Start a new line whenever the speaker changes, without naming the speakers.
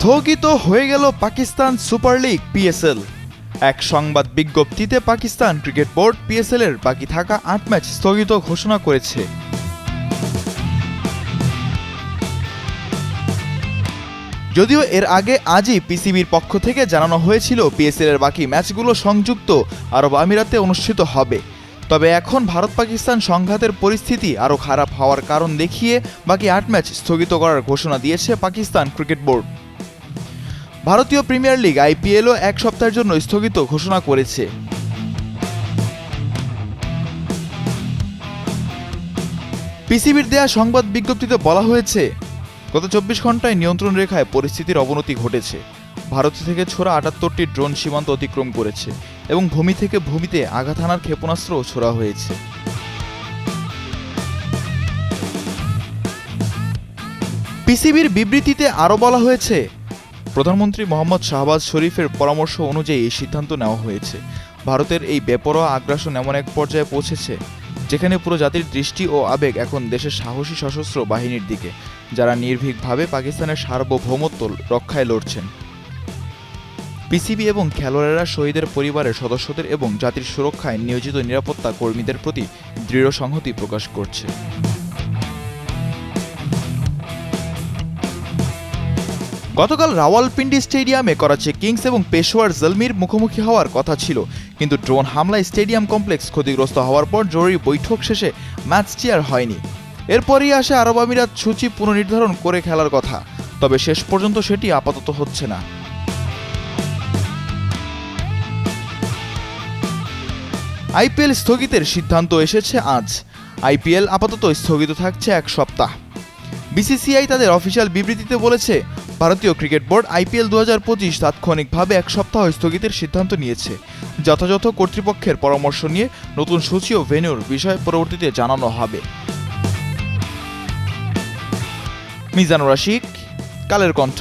স্থগিত হয়ে গেল পাকিস্তান সুপার লিগ, পিএসএল। এক সংবাদ বিজ্ঞপ্তিতে পাকিস্তান ক্রিকেট বোর্ড পিএসএল এর বাকি থাকা আট ম্যাচ স্থগিত ঘোষণা করেছে। যদিও এর আগে আজই পিসিবির পক্ষ থেকে জানানো হয়েছিল পিএসএল এর বাকি ম্যাচগুলো সংযুক্ত আরব আমিরাতে অনুষ্ঠিত হবে। তবে এখন ভারত পাকিস্তান সংঘাতের পরিস্থিতি আরও খারাপ হওয়ার কারণ দেখিয়ে বাকি আট ম্যাচ স্থগিত করার ঘোষণা দিয়েছে পাকিস্তান ক্রিকেট বোর্ড। ভারতীয় প্রিমিয়ার লিগ আইপিএলও এক সপ্তাহের জন্য স্থগিত ঘোষণা করেছে। পিসিবির দেয়া সংবাদ বিজ্ঞপ্তিতে বলা হয়েছে, গত চব্বিশ ঘন্টায় নিয়ন্ত্রণ রেখায় পরিস্থিতির অবনতি ঘটেছে। ভারত থেকে ছোড়া আটাত্তরটি ড্রোন সীমান্ত অতিক্রম করেছে এবং ভূমি থেকে ভূমিতে আঘাত হানার ক্ষেপণাস্ত্রও ছোড়া হয়েছে। পিসিবির বিবৃতিতে আরও বলা হয়েছে প্রধানমন্ত্রী মোহাম্মদ শাহবাজ শরীফের পরামর্শ অনুযায়ী এই সিদ্ধান্ত নেওয়া হয়েছে। ভারতের এই বেপরোয়া আগ্রাসন এমন এক পর্যায়ে পৌঁছেছে, যেখানে পুরো জাতির দৃষ্টি ও আবেগ এখন দেশের সাহসী সশস্ত্র বাহিনীর দিকে, যারা নির্ভীকভাবে পাকিস্তানের সার্বভৌমত্ব রক্ষায় লড়ছেন। পিসিবি এবং খেলোয়াড়েরা শহীদের পরিবারের সদস্যদের এবং জাতির সুরক্ষায় নিয়োজিত নিরাপত্তা কর্মীদের প্রতি দৃঢ় সংহতি প্রকাশ করছে। গতকাল রাওয়ালপিন্ডি স্টেডিয়ামে করাচি কিংস এবং পেশোয়ার জলমির মুখোমুখি হওয়ার কথা ছিল, কিন্তু ড্রোন হামলায় স্টেডিয়াম কমপ্লেক্স ক্ষতিগ্রস্ত হওয়ার পর জরুরি বৈঠক শেষে ম্যাচটি আর হয়নি। এরপরই আসে আরব আমিরাত সূচি পুনর্নির্ধারণ করে খেলার কথা, তবে শেষ পর্যন্ত সেটি আপাতত হচ্ছে না। আইপিএল স্থগিতের সিদ্ধান্ত এসেছে আজ। আইপিএল আপাতত স্থগিত থাকছে এক সপ্তাহ। বিসিসিআই তাদের অফিসিয়াল বিবৃতিতে বলেছে ভারতীয় ক্রিকেট বোর্ড আইপিএল দু হাজার পঁচিশ তাৎক্ষণিকভাবে এক সপ্তাহ স্থগিতের সিদ্ধান্ত নিয়েছে। যথাযথ কর্তৃপক্ষের পরামর্শ নিয়ে নতুন সূচি ও ভেন্যুর বিষয়ে পরবর্তীতে জানানো হবে। মিজানুর রাশিক, কালের কণ্ঠ।